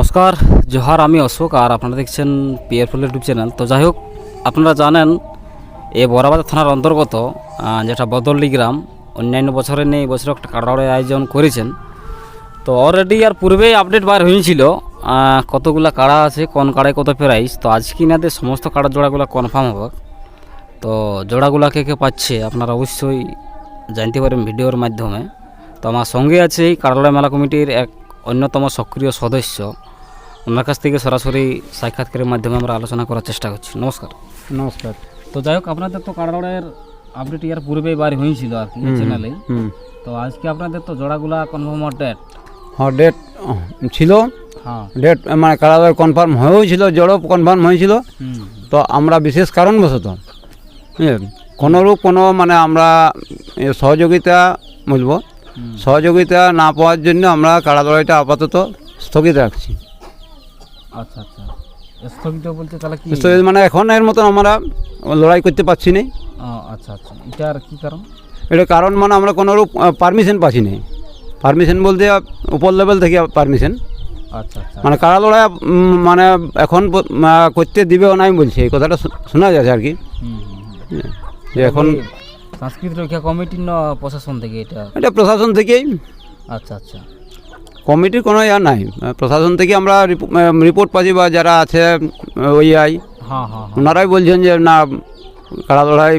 নমস্কার, জোহার, আমি অশোক, আর আপনারা দেখছেন পিয়ারফুল ইউটিউব চ্যানেল। তো যাই হোক, আপনারা জানেন, এই বরাবাদ থানার অন্তর্গত যেটা বদলডি গ্রাম, অন্যান্য বছরে নেই বছর একটা কাড়াড়ের আয়োজন করেছেন। তো অলরেডি আর পূর্বেই আপডেট বার হয়েছিল কতগুলা কাড়া আছে, কোন কাড়ায় কত প্রাইস তো আজকে ইনাদের সমস্ত কাড়ার জোড়াগুলো কনফার্ম হবে। তো জোড়াগুলা কে কে পাচ্ছে, আপনারা অবশ্যই জানতে পারেন ভিডিওর মাধ্যমে। তো আমার সঙ্গে আছে এই কারলা মেলা কমিটির এক অন্যতম সক্রিয় সদস্য ওনার কাছ থেকে সরাসরি সাক্ষাৎকারের মাধ্যমে আমরা আলোচনা করার চেষ্টা করছি। নমস্কার। নমস্কার। তো যাই হোক আপনাদের তো কারড়ের আপডেট ইয়ার পূর্বেই বার হয়েছিল আর কি চ্যানেলে তো আজকে আপনাদের তো জোড়াগুলা কনফার্ম ডেট হ্যাঁ ডেট ছিল। হ্যাঁ। ডেট মানে কারাগার কনফার্ম হয়েও ছিল জড়ও কনফার্ম হয়েছিল। তো আমরা বিশেষ কারণবশত কোনোরূপ কোনো মানে আমরা সহযোগিতা বলব সহযোগিতা না পাওয়ার জন্য আমরা কাড়া লড়াইটা আপাতত স্থগিত রাখছি। আচ্ছা আচ্ছা। স্থগিত বলতে তাহলে কি স্থগিত মানে এখন এর মতন আমরা লড়াই করতে পারছি না আচ্ছা আচ্ছা। এটার কি কারণ? এটা কারণ মানে আমরা কোনোরূপ পারমিশন পাচ্ছি না পারমিশন বলতে উপর লেভেল থেকে পারমিশন আচ্ছা আচ্ছা। মানে কাড়া লড়াই মানে এখন করতে দিবেও নাই বলছে এই কথাটা শোনা যাচ্ছে আর কি। হুম হুম হুম। যে এখন রক্ষা কমিটির প্রশাসন থেকে এটা এটা প্রশাসন থেকেই। আচ্ছা আচ্ছা। কমিটির কোনো ইয়া নাই। প্রশাসন থেকে আমরা রিপো- রিপোর্ট পাচ্ছি বা যারা আছে ওই আই। হ্যাঁ হ্যাঁ হ্যাঁ। ওনারাই বলছেন যে না কাড়া লড়াই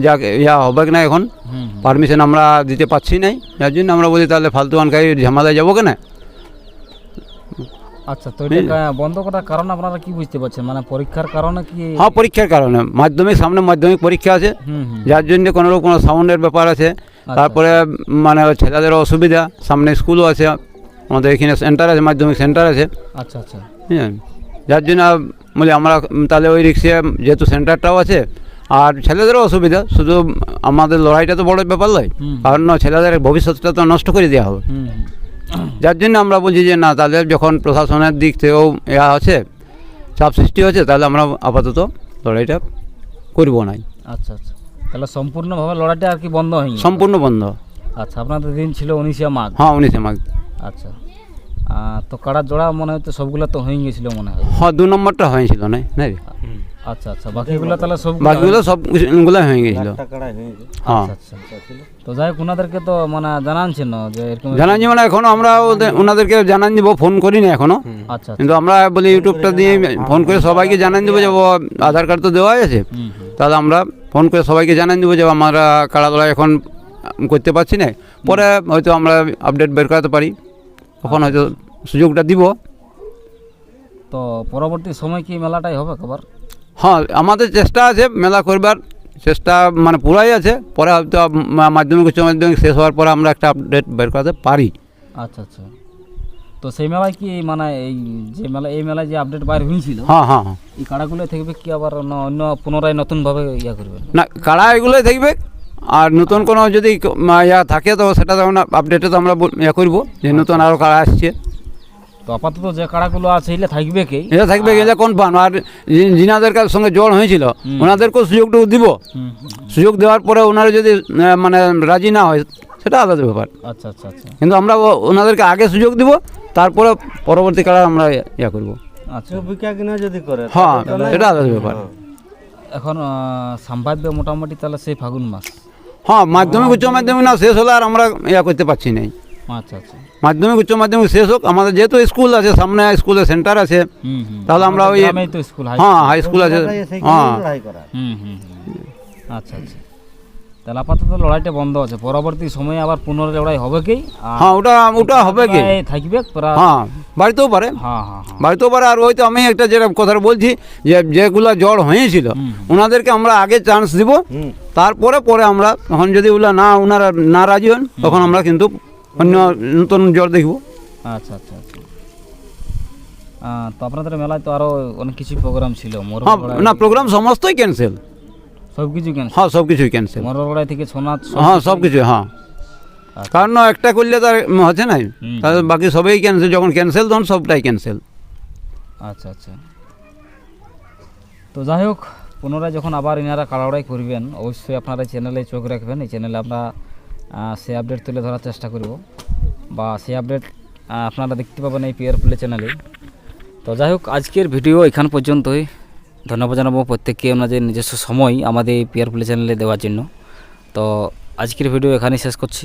যা ইয়া হবে কি না এখন। পারমিশন আমরা দিতে পারছি নাই। যার জন্য আমরা বলি তাহলে ফালতু আনকাই ঝামেলায় যাব কেন আচ্ছা তো এটা বন্ধ করার কারণ আপনারা কি বুঝতে পারছেন? মানে পরীক্ষার কারণে কি হ্যাঁ পরীক্ষার কারণে। মাধ্যমিক সামনে মাধ্যমিক পরীক্ষা আছে। যার জন্য কোনো কোনো সাউন্ডের ব্যাপার আছে। তারপরে মানে ছেলেদেরও অসুবিধা। সামনে স্কুলও আছে। আমাদের এখানে সেন্টার আছে মাধ্যমিক সেন্টার আছে। আচ্ছা আচ্ছা। বুঝলেন যার জন্য বলি আমরা তাহলে ওই রিক্সে যেহেতু সেন্টারটাও আছে আর ছেলেদেরও অসুবিধা শুধু আমাদের লড়াইটা তো বড় ব্যাপার নয়। কারণ না, ছেলেদের ভবিষ্যৎটা তো নষ্ট করে দেওয়া হবে। যার জন্য আমরা বলছি যে না তাদের যখন প্রশাসনের দিক থেকেও ইয়া আছে চাপ সৃষ্টি হচ্ছে তাহলে আমরা আপাতত লড়াইটা করব নাই আচ্ছা আচ্ছা। তাহলে সম্পূর্ণভাবে লড়াইটা আর কি বন্ধ হয়নি? সম্পূর্ণ বন্ধ। আচ্ছা আপনাদের দিন ছিল উনিশে মাঘ। হ্যাঁ উনিশে মাঘ। আচ্ছা। তো কাড়া জোড়া মনে হচ্ছে সবগুলো তো হয়ে গেছিল মনে হয়। হ্যাঁ দু নম্বরটা হয়েছিল না নাই আচ্ছা আচ্ছা বাকিগুলো তাহলে সব বাকিগুলো সবগুলো হয়ে গেছিল হ্যাঁ আচ্ছা আচ্ছা। তো যাই হোক ওনাদেরকে তো মানে জানাচ্ছেন না যে এরকম জানাচ্ছি মানে এখনও আমরা ওদের- ওনাদেরকে জানান দিব ফোন করি না এখনও আচ্ছা কিন্তু আমরা বলি ইউটিউবটা দিয়ে ফোন করে সবাইকে জানান দেবো যে আধার কার্ড তো দেওয়া আছে তাহলে আমরা ফোন করে সবাইকে জানান দেবো যে আমরা কাড়াতলা এখন করতে পারছি না। পরে হয়তো আমরা আপডেট বের করাতে পারি। তখন হয়তো সুযোগটা দিব। তো পরবর্তী সময় কি মেলাটাই হবে খবর হ্যাঁ আমাদের চেষ্টা আছে মেলা করবার। চেষ্টা মানে পুরাই আছে। পরে হয়তো মাধ্যমিক উচ্চ মাধ্যমিক শেষ হওয়ার পরে আমরা একটা আপডেট বের করাতে পারি। আচ্ছা আচ্ছা। তো সেই মেলায় কি মানে এই যে মেলা এই মেলায় যে আপডেট বাইর হয়েছিল হ্যাঁ হ্যাঁ হ্যাঁ। এই কাড়াগুলো থাকবে কি আবার অন্য অন্য পুনরায় নতুনভাবে ইয়া করবে না কাড়া এগুলোই থাকবে আর নতুন কোনো যদি ইয়া থাকে তো সেটা তখন আপডেটে তো আমরা ইয়া করব যে নতুন আরও কাড়া আসছে। তো আপাতত যে কাড়াগুলো আছে এগুলো থাকবে কি? এটা থাকবে এটা কনফার্ম আর যিনাদের কার সঙ্গে জল হয়েছিল ওনাদেরকেও সুযোগটুকু দিব। সুযোগ দেওয়ার পরে ওনারা যদি মানে রাজি না হয় সেটা আলাদা ব্যাপার। আচ্ছা আচ্ছা আচ্ছা। কিন্তু আমরা ওনাদেরকে আগে সুযোগ দিব তারপরে পরবর্তী কালে আমরা ইয়া করব। আচ্ছা। যদি করে হ্যাঁ এটা আলাদা ব্যাপার। এখন সম্ভাব্য মোটামুটি তাহলে সেই ফাগুন মাস। হ্যাঁ মাধ্যমিক উচ্চ মাধ্যমিক না শেষ হলে আর আমরা ইয়া করতে পারছি না আচ্ছা আচ্ছা। মাধ্যমিক উচ্চ মাধ্যমিক শেষ হোক আমাদের যেহেতু স্কুল আছে সামনে স্কুলের সেন্টার আছে তাহলে আমরা ওই হ্যাঁ হাই স্কুল আছে। হ্যাঁ। আচ্ছা আচ্ছা। তাহলে আপাতত লড়াইটা বন্ধ আছে। পরবর্তী সময়ে আবার পুনরায় লড়াই হবে কি? হ্যাঁ ওটা ওটা হবে কি? থাকবে হ্যাঁ। বাড়িতেও পারে। হ্যাঁ হ্যাঁ হ্যাঁ। বাড়িতেও পারে। আর ওই তো আমি একটা যেটা কথাটা বলছি যে যেগুলা জ্বর হয়েছিল। ওনাদেরকে আমরা আগে চান্স দিব। তারপরে পরে আমরা তখন যদি ওগুলা না ওনারা না রাজি হন তখন আমরা কিন্তু অন্য নতুন জ্বর দেখব। আচ্ছা আচ্ছা আচ্ছা। তো আপনাদের মেলায় তো আরও অনেক কিছু প্রোগ্রাম ছিল। হ্যাঁ না প্রোগ্রাম সমস্তই ক্যান্সেল সব কিছু কেন হ্যাঁ সব কিছুই ক্যান্সেল মোর থেকে সোনার হ্যাঁ সব কিছু হ্যাঁ। কারণ একটা করলে তার হচ্ছে না হুম। তাহলে বাকি সবই ক্যান্সেল যখন ক্যান্সেল তখন সবটাই ক্যান্সেল আচ্ছা আচ্ছা। তো যাই হোক পুনরায় যখন আবার ইনারা কাড়াড়াই করবেন অবশ্যই আপনারা এই চ্যানেলে চোখ রাখবেন। এই চ্যানেলে আমরা সেই আপডেট তুলে ধরার চেষ্টা করব। বা সেই আপডেট আপনারা দেখতে পাবেন এই পিয়ার প্লে চ্যানেলে তো যাই হোক আজকের ভিডিও এখান পর্যন্তই। ধন্যবাদ জানাব প্রত্যেককে ওনাদের নিজস্ব সময় আমাদের এই পিয়ার প্লে চ্যানেলে দেওয়ার জন্য। তো আজকের ভিডিও এখানেই শেষ করছি।